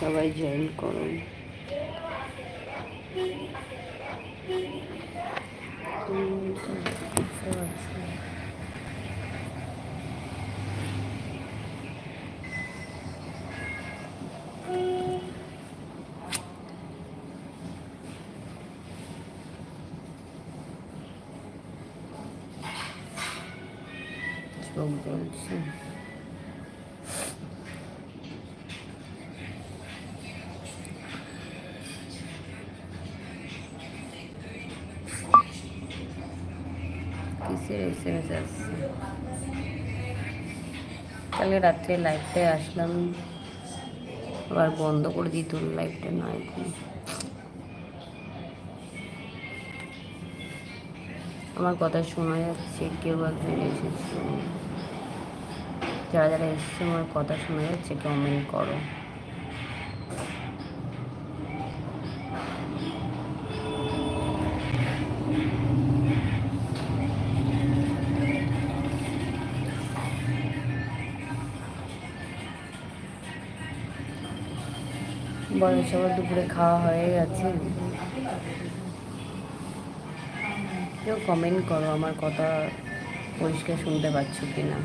সবাই জয়েন করুন। জ্বলছে কিসের এস আসছে কালকে রাত্রে লাইভটায় আসলাম। আবার বন্ধ করে দিত লাইভটা না এখন। আমার কথা শোনা যাচ্ছে, কেউ একজন এসেছে। যারা যারা এসেছে, আমার কথা শোনা যাচ্ছে কমেন্ট করো। বয়স সবার দুপুরে খাওয়া হয়ে গেছে। কেউ কমেন্ট করো আমার কথা পরিষ্কার শুনতে পাচ্ছ কি না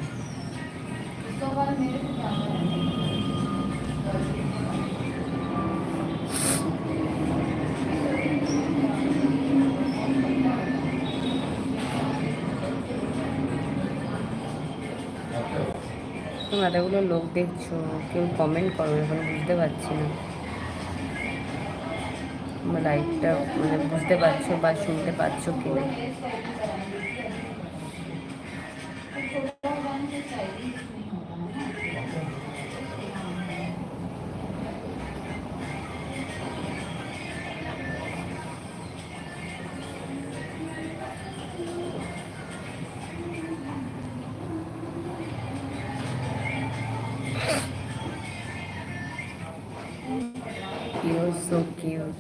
তোমরা এতগুলো লোক দেখছ, কেউ কমেন্ট করো, এখন বুঝতে পারছি না। লাইভটা মানে বুঝতে পারছ বা শুনতে পারছ কি না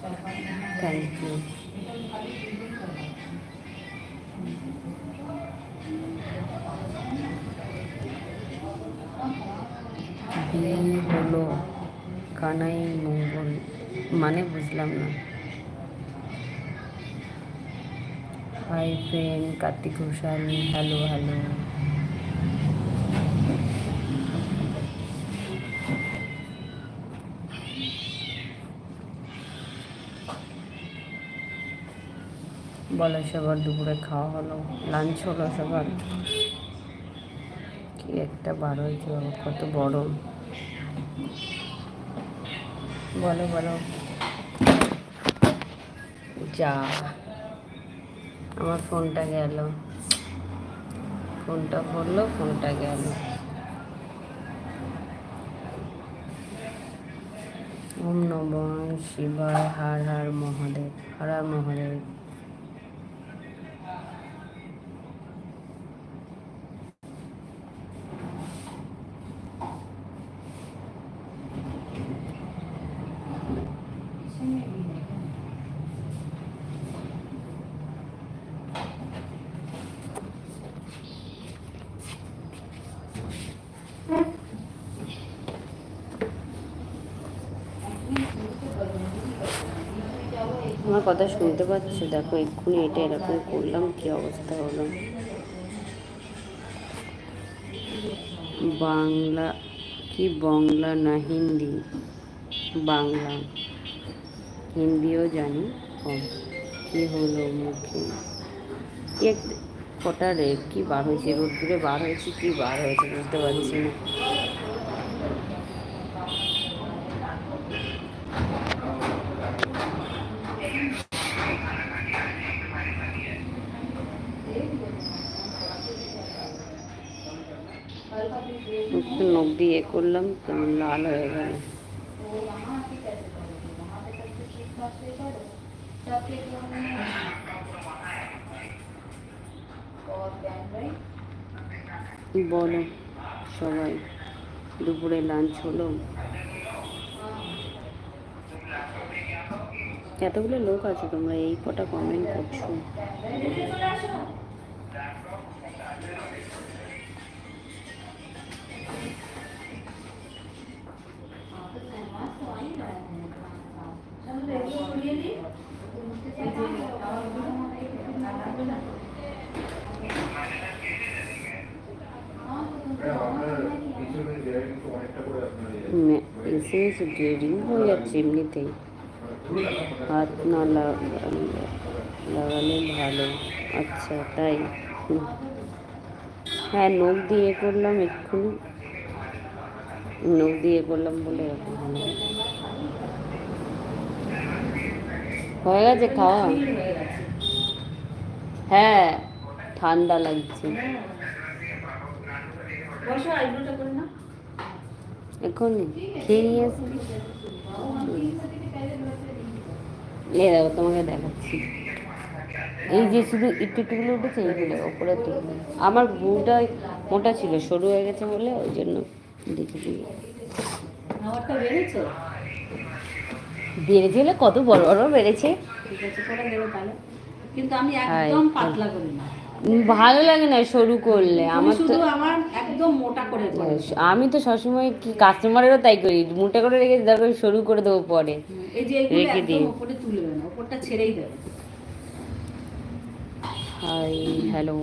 Thank you. বিয়ে হলো কানাই মঙ্গল মানে বুঝলাম না hi friend Kartik Ghoshal hello hello বলো সবার দুপুরে খাওয়া হলো লাঞ্চ হলো সবার। কি একটা বার হয়েছে কত বড় বলো বলো। যা, আমার ফোনটা গেল। ফোনটা পড়ল, ফোনটা গেল। ওম নম শিবায়, হার হার মহাদেব হর মহাদেব। আমার কথা শুনতে পাচ্ছ? দেখো, এক্ষুনি এটা এরকম করলাম, কি অবস্থা হলো? বাংলা, কি বাংলা না হিন্দি? বাংলা। হিন্দিও জানি, কম। কি হলো মুখে? কি এক কটা রে? কি বার হয়েছে? রোদ্দুরে বার হয়েছে, কি বার হয়েছে বুঝতে পারছি না একটু নখ দিয়ে করলাম, কেমন লাল হয়ে গেল। বলো সবাই, দুপুরে লাঞ্চ হলো? এতগুলো লোক আছে তোমরা, এই কটা কমেন্ট করছ? এসে এসে ড্রেডিং হয়ে যাচ্ছে এমনিতেই হাত না লাগালে লাগালে ভালো আচ্ছা তাই হুম। হ্যাঁ নখ দিয়ে এ করলাম এক্ষুনি নখ দিয়ে এ করলাম বলে এরকম হলো। হয়ে গেছে খাওয়া হ্যাঁ ঠান্ডা লাগছে বসো আইব্রোটা করে না এখন খেয়ে নিয়ে আসি এ দেখো তোমাকে দেখাচ্ছি। এই যে শুধু একটু একটুগুলো উঠেছে এইগুলো ওপরে তো আমার বুটা মোটা ছিল সরু হয়ে গেছে বলে ওই জন্য দেখে দিই বেড়েছে? হলে কত বড় বড় বেড়েছে। ঠিক আছে কিন্তু আমি একদম পাতলা করি না। ভালো লাগে না সরু করলে। আমার শুধু আমার একদম মোটা করে আমি তো সবসময় কি কাস্টমারেরও তাই করি মোটা করে রেখে দরকার সরু করে দেবো পরে। এই যে রেখে একদম দিই। উপরে তুলবে না উপরটা ছেড়েই দেবে। হাই হ্যালো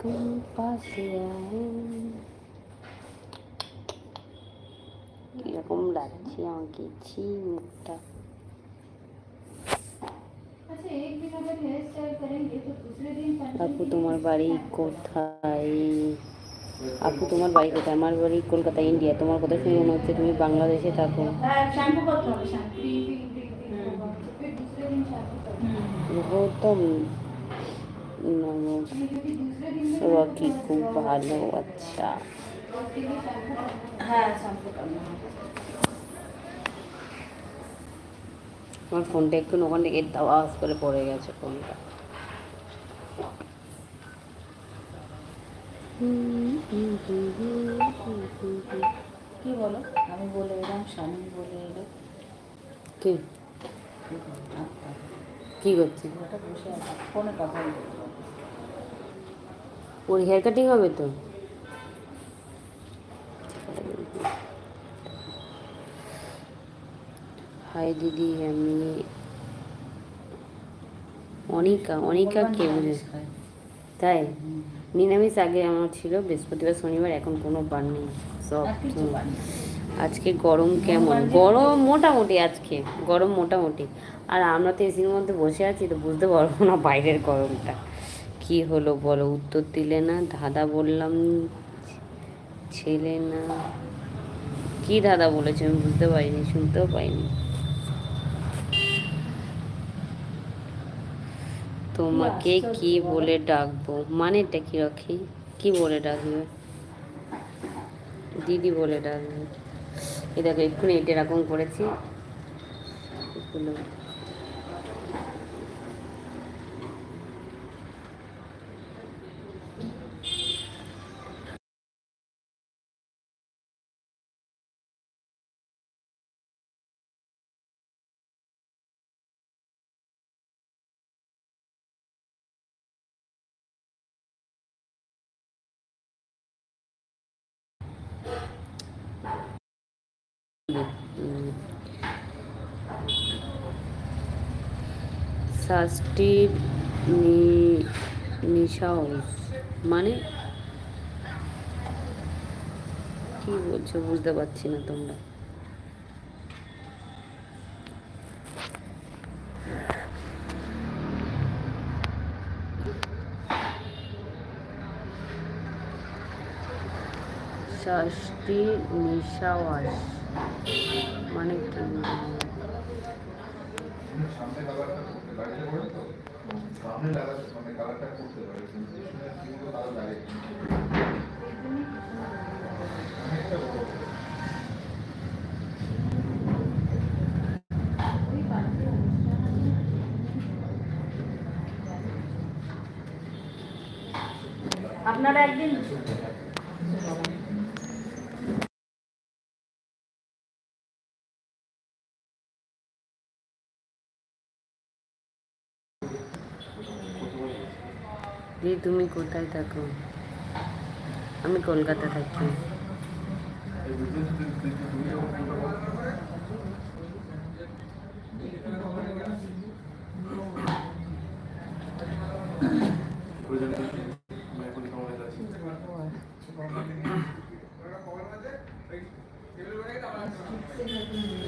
तुम কীরকম লাগছে আমাকে? ছি মুখটা। আপু তোমার বাড়ি কোথায়? আপু তোমার বাড়ি কোথায়? আমার বাড়ি কলকাতা ইন্ডিয়া। তোমার কথা শুনে মনে হচ্ছে তুমি বাংলাদেশে থাকো। গৌতম রকি খুব ভালো আচ্ছা। হ্যাঁ আমার ফোনটা একটু ওখান থেকে আওয়াজ করে পড়ে গেছে ফোনটা। কি বলো? আমি বলে এলাম স্বামী বলে এলো। কি? কি করছি? ওর হেয়ার কাটিং হবে তো? হাই দিদি আমি অনিকা অনিকা কে বুঝে তাই? নিরামিষ আগে আমার ছিল বৃহস্পতিবার শনিবার এখন কোনো বার নেই। সব। আজকে গরম কেমন? গরম মোটামুটি আজকে গরম মোটামুটি। আর আমরা তো এসির মধ্যে বসে আছি তো বুঝতে পারব না বাইরের গরমটা। কি হলো বলো? উত্তর দিলে না দাদা বললাম ছেলে না। কি দাদা বলেছে আমি বুঝতে পারিনি শুনতেও পাইনি। তোমাকে কি বলে ডাকবো? মানেটা কি রাখি কি বলে ডাকবে? দিদি বলে ডাকবে। দেখো, এক্ষুনি এটা এরকম করেছি। নি- নিশাউস মানে? কি বলছো বুঝতে পারছি না তোমরা। ষষ্ঠী নিশাওয়াস মানে কি? বাড়িতে করে তো সামনে লাগাতে সামনে কালারটা করতে পারে কিন্তু পিছনে কিন্তু কালার লাগে অনেকটা বড় আপনারা একদিন তুমি কোথায় থাকো? আমি কলকাতা থাকি। এই বুঝতে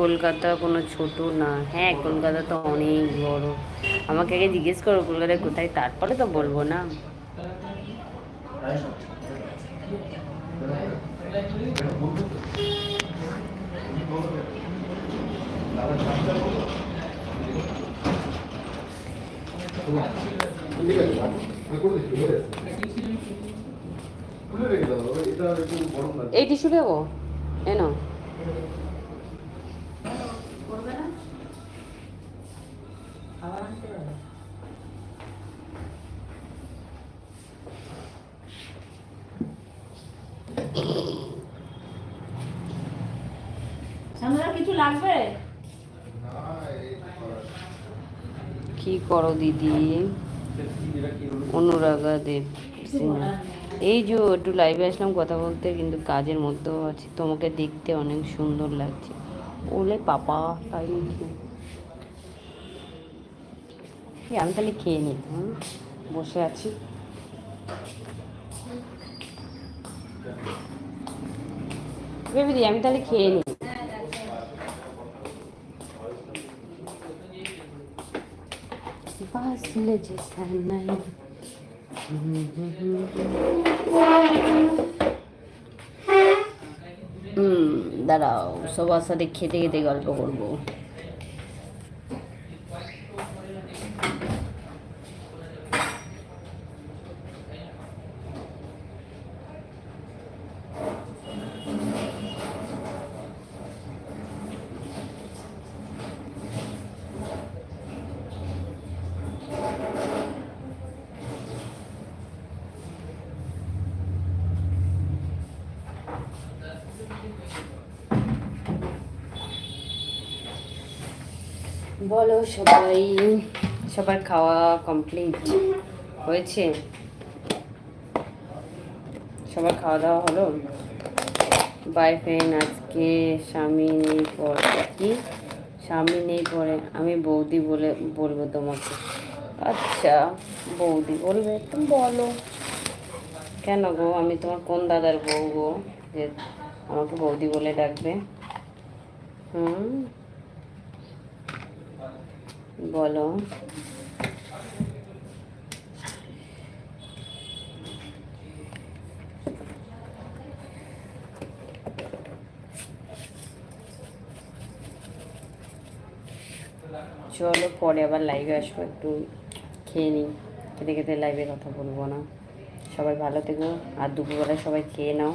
কলকাতা কোনো ছোট না। হ্যাঁ কলকাতা তো অনেক বড়। আমাকে আগে জিজ্ঞেস করো, কলকাতায় কোথায়? তারপরে তো বলব না। এই টিস্যু দেবো? এনো করবে না খাবার আনতে হবে সামনে কিছু লাগবে না এই করার কি করো দিদি। অনুরাগা দেব। এই যে একটু লাইভে আসলাম কথা বলতে, কিন্তু কাজের মধ্যেও আছি। তোমাকে দেখতে অনেক সুন্দর লাগছে। ওলে পাপা, তাই নাকি? আমি তাহলে খেয়ে নিই বসে আছি। বেবি আমি তাহলে খেয়ে নিই বাসলে যেতে নাই হুম দাঁড়াও সবার সাথে খেতে খেতে গল্প করব। বলো সবাই। সবার খাওয়া কমপ্লিট হয়েছে? সবার খাওয়া দাওয়া হলো? বাই ফ্রেন্ড আজকে স্বামী নেই পরে কি? স্বামী নেই পরে আমি বৌদি বলে বলব তোমাকে। আচ্ছা বৌদি বলবে তুমি বলো। কেন গো? আমি তোমার কোন দাদার বউ গো? যে আমাকে বৌদি বলে ডাকবে। হুম? বলো। চলো, পরে আবার লাইভে আসব, একটু খেয়ে নিই। খেতে খেতে লাইভে কথা বলব না। সবাই ভালো থেকো, আর দুপুরবেলা সবাই খেয়ে নাও।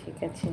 ঠিক আছে।